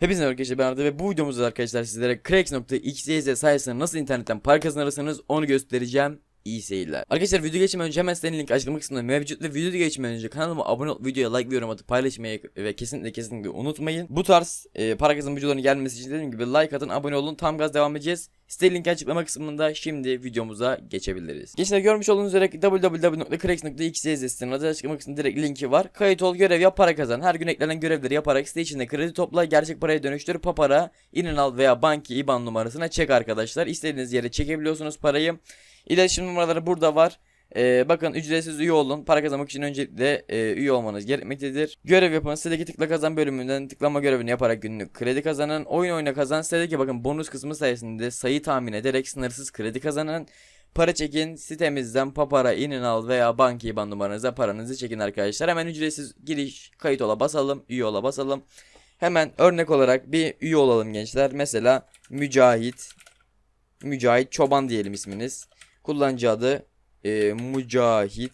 Hepinize arkadaşlar ben Arda ve bu videomuzda arkadaşlar sizlere Cracks.xyz sayesinde nasıl internetten para kazanırsınız onu göstereceğim. İyi seyirler. Arkadaşlar video geçmeden önce hemen sitenin link açıklama kısmında mevcut ve video geçmeden önce kanalıma abone olup videoya like ve yorum atıp paylaşmayı ve kesinlikle kesinlikle unutmayın. Bu tarz e, para kazanma videolarının gelmesi için dediğim gibi like atın abone olun tam gaz devam edeceğiz. Site linki açıklama kısmında şimdi videomuza geçebiliriz. Gençler görmüş olduğunuz üzere www.cracks.xyz sitenin adı açıklama kısmında direkt linki var. Kayıt ol görev yap para kazan. Her gün eklenen görevleri yaparak site içinde kredi topla gerçek paraya dönüştür papara inin al veya banki IBAN numarasına çek arkadaşlar. İstediğiniz yere çekebiliyorsunuz parayı. İletişim numaraları burada var. Ee, bakın ücretsiz üye olun. Para kazanmak için öncelikle e, üye olmanız gerekmektedir. Görev yapın. Sitedeki tıkla kazan bölümünden tıklama görevini yaparak günlük kredi kazanın. Oyun oyna kazan. Sitedeki bakın bonus kısmı sayesinde sayı tahmin ederek sınırsız kredi kazanın. Para çekin sitemizden papara inin al veya banka IBAN numaranıza paranızı çekin arkadaşlar. Hemen ücretsiz giriş kayıt ola basalım. Üye ola basalım. Hemen örnek olarak bir üye olalım gençler. Mesela Mücahit. Mücahit Çoban diyelim isminiz. Kullanıcı adı e, Mücahit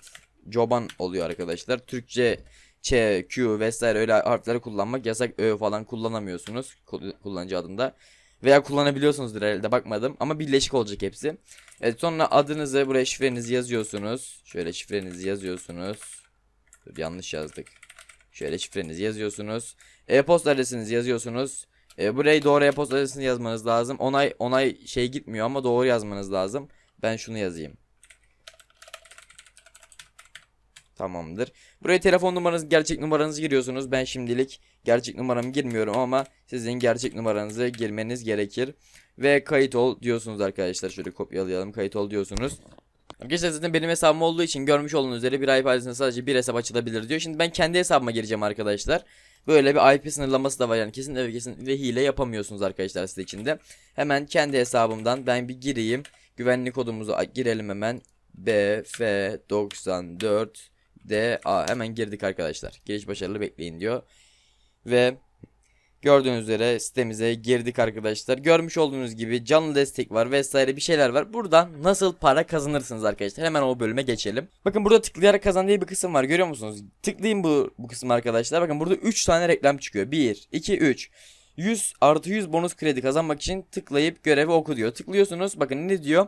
Çoban oluyor arkadaşlar. Türkçe Ç, Q vesaire öyle harfleri kullanmak yasak. Ö falan kullanamıyorsunuz kul- kullanıcı adında. Veya kullanabiliyorsunuzdur herhalde bakmadım ama birleşik olacak hepsi. Evet sonra adınızı buraya şifrenizi yazıyorsunuz. Şöyle şifrenizi yazıyorsunuz. Dur, yanlış yazdık. Şöyle şifrenizi yazıyorsunuz. E-posta adresinizi yazıyorsunuz. E, burayı doğru e-posta adresini yazmanız lazım. Onay onay şey gitmiyor ama doğru yazmanız lazım. Ben şunu yazayım. Tamamdır. Buraya telefon numaranızı, gerçek numaranızı giriyorsunuz. Ben şimdilik gerçek numaramı girmiyorum ama sizin gerçek numaranızı girmeniz gerekir. Ve kayıt ol diyorsunuz arkadaşlar. Şöyle kopyalayalım. Kayıt ol diyorsunuz. Arkadaşlar zaten benim hesabım olduğu için görmüş olduğunuz üzere bir IP adresine sadece bir hesap açılabilir diyor. Şimdi ben kendi hesabıma gireceğim arkadaşlar. Böyle bir IP sınırlaması da var yani kesin ve kesin ve hile yapamıyorsunuz arkadaşlar site içinde. Hemen kendi hesabımdan ben bir gireyim. Güvenlik kodumuzu girelim hemen. BF94 DA hemen girdik arkadaşlar. Giriş başarılı bekleyin diyor. Ve gördüğünüz üzere sitemize girdik arkadaşlar. Görmüş olduğunuz gibi canlı destek var vesaire bir şeyler var. Buradan nasıl para kazanırsınız arkadaşlar. Hemen o bölüme geçelim. Bakın burada tıklayarak kazan diye bir kısım var. Görüyor musunuz? Tıklayın bu, bu kısmı arkadaşlar. Bakın burada 3 tane reklam çıkıyor. 1, 2, 3. 100 artı 100 bonus kredi kazanmak için tıklayıp görevi oku diyor. Tıklıyorsunuz. Bakın ne diyor?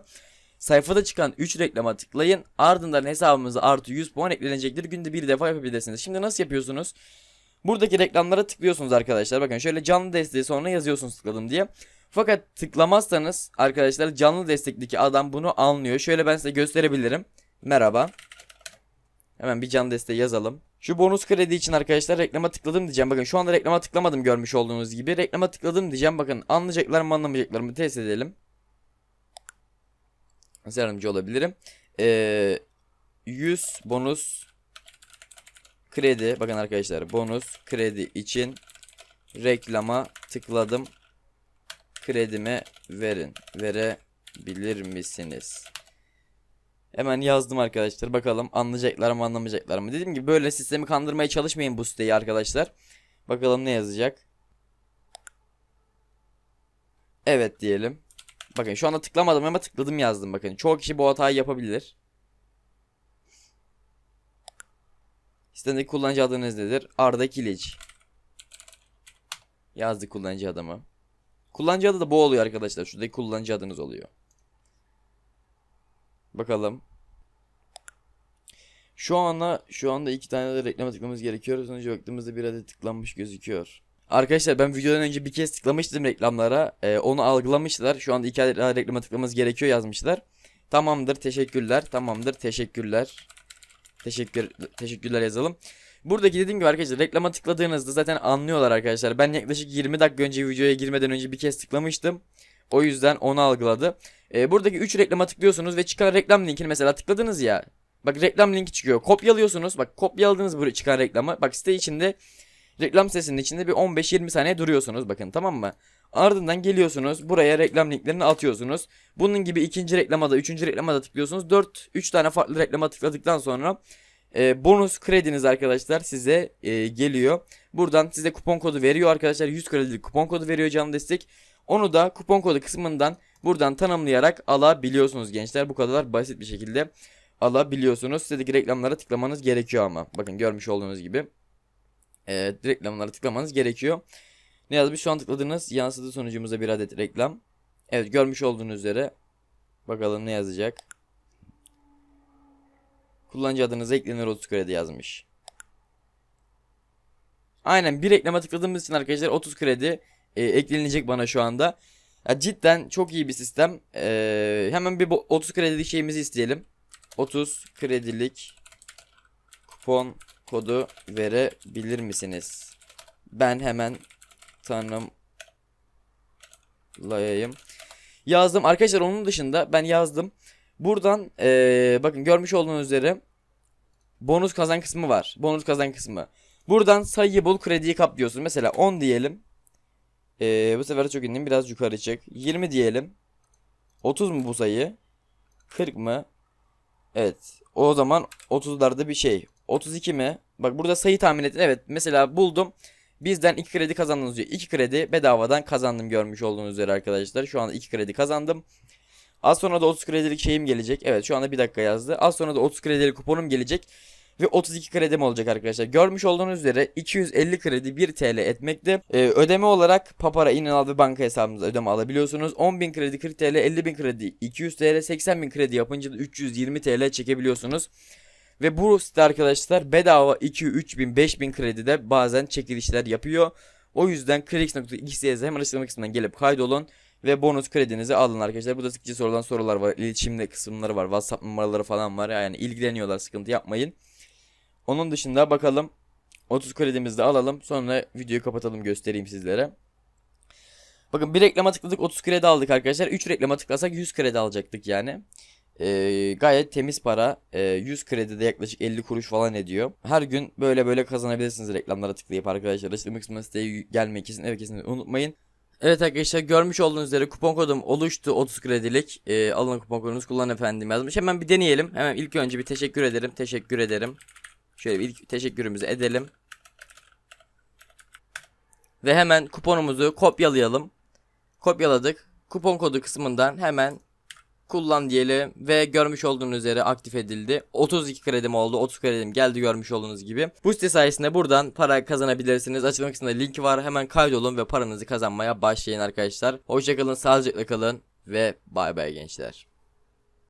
Sayfada çıkan 3 reklama tıklayın. Ardından hesabımıza artı 100 puan eklenecektir. Günde bir defa yapabilirsiniz. Şimdi nasıl yapıyorsunuz? Buradaki reklamlara tıklıyorsunuz arkadaşlar. Bakın şöyle canlı desteği sonra yazıyorsunuz tıkladım diye. Fakat tıklamazsanız arkadaşlar canlı destekteki adam bunu anlıyor. Şöyle ben size gösterebilirim. Merhaba. Hemen bir canlı desteği yazalım. Şu bonus kredi için arkadaşlar reklama tıkladım diyeceğim. Bakın şu anda reklama tıklamadım görmüş olduğunuz gibi. Reklama tıkladım diyeceğim. Bakın anlayacaklar mı anlamayacaklar mı test edelim. Nasıl yardımcı olabilirim? Ee, 100 bonus kredi. Bakın arkadaşlar bonus kredi için reklama tıkladım. Kredime verin. Verebilir misiniz? Hemen yazdım arkadaşlar. Bakalım anlayacaklar mı anlamayacaklar mı? Dediğim gibi böyle sistemi kandırmaya çalışmayın bu siteyi arkadaşlar. Bakalım ne yazacak. Evet diyelim. Bakın şu anda tıklamadım ama tıkladım yazdım bakın. Çoğu kişi bu hatayı yapabilir. Sitedeki kullanıcı adınız nedir? Arda Kiliç. Yazdık kullanıcı adımı. Kullanıcı adı da bu oluyor arkadaşlar. Şuradaki kullanıcı adınız oluyor. Bakalım. Şu anda şu anda iki tane de reklama tıklamamız gerekiyor. Sonucu baktığımızda bir adet tıklanmış gözüküyor. Arkadaşlar ben videodan önce bir kez tıklamıştım reklamlara. Ee, onu algılamışlar. Şu anda iki adet daha reklama tıklamamız gerekiyor yazmışlar. Tamamdır teşekkürler. Tamamdır teşekkürler. Teşekkür teşekkürler yazalım. Buradaki dediğim gibi arkadaşlar reklama tıkladığınızda zaten anlıyorlar arkadaşlar. Ben yaklaşık 20 dakika önce videoya girmeden önce bir kez tıklamıştım. O yüzden onu algıladı. Ee, buradaki 3 reklama tıklıyorsunuz ve çıkan reklam linkini mesela tıkladınız ya. Bak reklam linki çıkıyor. Kopyalıyorsunuz. Bak kopyaladınız buraya çıkan reklamı. Bak site içinde reklam sitesinin içinde bir 15-20 saniye duruyorsunuz. Bakın tamam mı? Ardından geliyorsunuz. Buraya reklam linklerini atıyorsunuz. Bunun gibi ikinci reklama da üçüncü reklama da tıklıyorsunuz. 4 3 tane farklı reklama tıkladıktan sonra e, bonus krediniz arkadaşlar size e, geliyor. Buradan size kupon kodu veriyor arkadaşlar. 100 kredilik kupon kodu veriyor canlı destek. Onu da kupon kodu kısmından buradan tanımlayarak alabiliyorsunuz gençler. Bu kadar basit bir şekilde alabiliyorsunuz. Sitedeki reklamlara tıklamanız gerekiyor ama. Bakın görmüş olduğunuz gibi. E, reklamlara tıklamanız gerekiyor. Ne yazmış? Şu an tıkladığınız yansıdı sonucumuza bir adet reklam. Evet görmüş olduğunuz üzere. Bakalım ne yazacak. Kullanıcı adınıza eklenir 30 kredi yazmış. Aynen bir reklama tıkladığımız için arkadaşlar 30 kredi e, eklenecek bana şu anda. Ya cidden çok iyi bir sistem. Ee, hemen bir bu 30 kredilik şeyimizi isteyelim. 30 kredilik kupon kodu verebilir misiniz? Ben hemen tanımlayayım. Yazdım arkadaşlar onun dışında ben yazdım. Buradan ee, bakın görmüş olduğunuz üzere bonus kazan kısmı var. Bonus kazan kısmı. Buradan sayıyı bul krediyi kap diyorsun. Mesela 10 diyelim. Ee, bu sefer çok indim biraz yukarı çık. 20 diyelim. 30 mu bu sayı? 40 mı? Evet. O zaman 30'larda bir şey. 32 mi? Bak burada sayı tahmin edin. Evet mesela buldum. Bizden 2 kredi kazandınız diyor. 2 kredi bedavadan kazandım görmüş olduğunuz üzere arkadaşlar. Şu anda 2 kredi kazandım. Az sonra da 30 kredilik şeyim gelecek. Evet şu anda bir dakika yazdı. Az sonra da 30 kredilik kuponum gelecek. Ve 32 kredim olacak arkadaşlar. Görmüş olduğunuz üzere 250 kredi 1 TL etmekte. Ee, ödeme olarak Papara, İnanal ve banka hesabınıza ödeme alabiliyorsunuz. 10.000 kredi 40 TL, 50.000 kredi 200 TL, 80.000 kredi yapınca da 320 TL çekebiliyorsunuz. Ve bu site arkadaşlar bedava 2, 3000, 5000 kredi de bazen çekilişler yapıyor. O yüzden Krix.xyz hemen açıklama kısmından gelip kaydolun ve bonus kredinizi alın arkadaşlar. Burada sıkıcı sorulan sorular var. İletişimde kısımları var. WhatsApp numaraları falan var. Yani ilgileniyorlar. Sıkıntı yapmayın. Onun dışında bakalım 30 kredimizi de alalım. Sonra videoyu kapatalım göstereyim sizlere. Bakın bir reklama tıkladık 30 kredi aldık arkadaşlar. 3 reklama tıklasak 100 kredi alacaktık yani. Ee, gayet temiz para. Ee, 100 kredi de yaklaşık 50 kuruş falan ediyor. Her gün böyle böyle kazanabilirsiniz reklamlara tıklayıp arkadaşlar. Açıklama kısmına siteye gelmeyi kesin evet kesin unutmayın. Evet arkadaşlar görmüş olduğunuz üzere kupon kodum oluştu 30 kredilik. Ee, alın kupon kodunuzu kullan efendim yazmış. Hemen bir deneyelim. Hemen ilk önce bir teşekkür ederim. Teşekkür ederim. Şöyle bir ilk teşekkürümüzü edelim. Ve hemen kuponumuzu kopyalayalım. Kopyaladık. Kupon kodu kısmından hemen kullan diyelim ve görmüş olduğunuz üzere aktif edildi. 32 kredim oldu. 30 kredim geldi görmüş olduğunuz gibi. Bu site sayesinde buradan para kazanabilirsiniz. Açıklama kısmında linki var. Hemen kaydolun ve paranızı kazanmaya başlayın arkadaşlar. Hoşçakalın, sağlıcakla kalın ve bay bay gençler.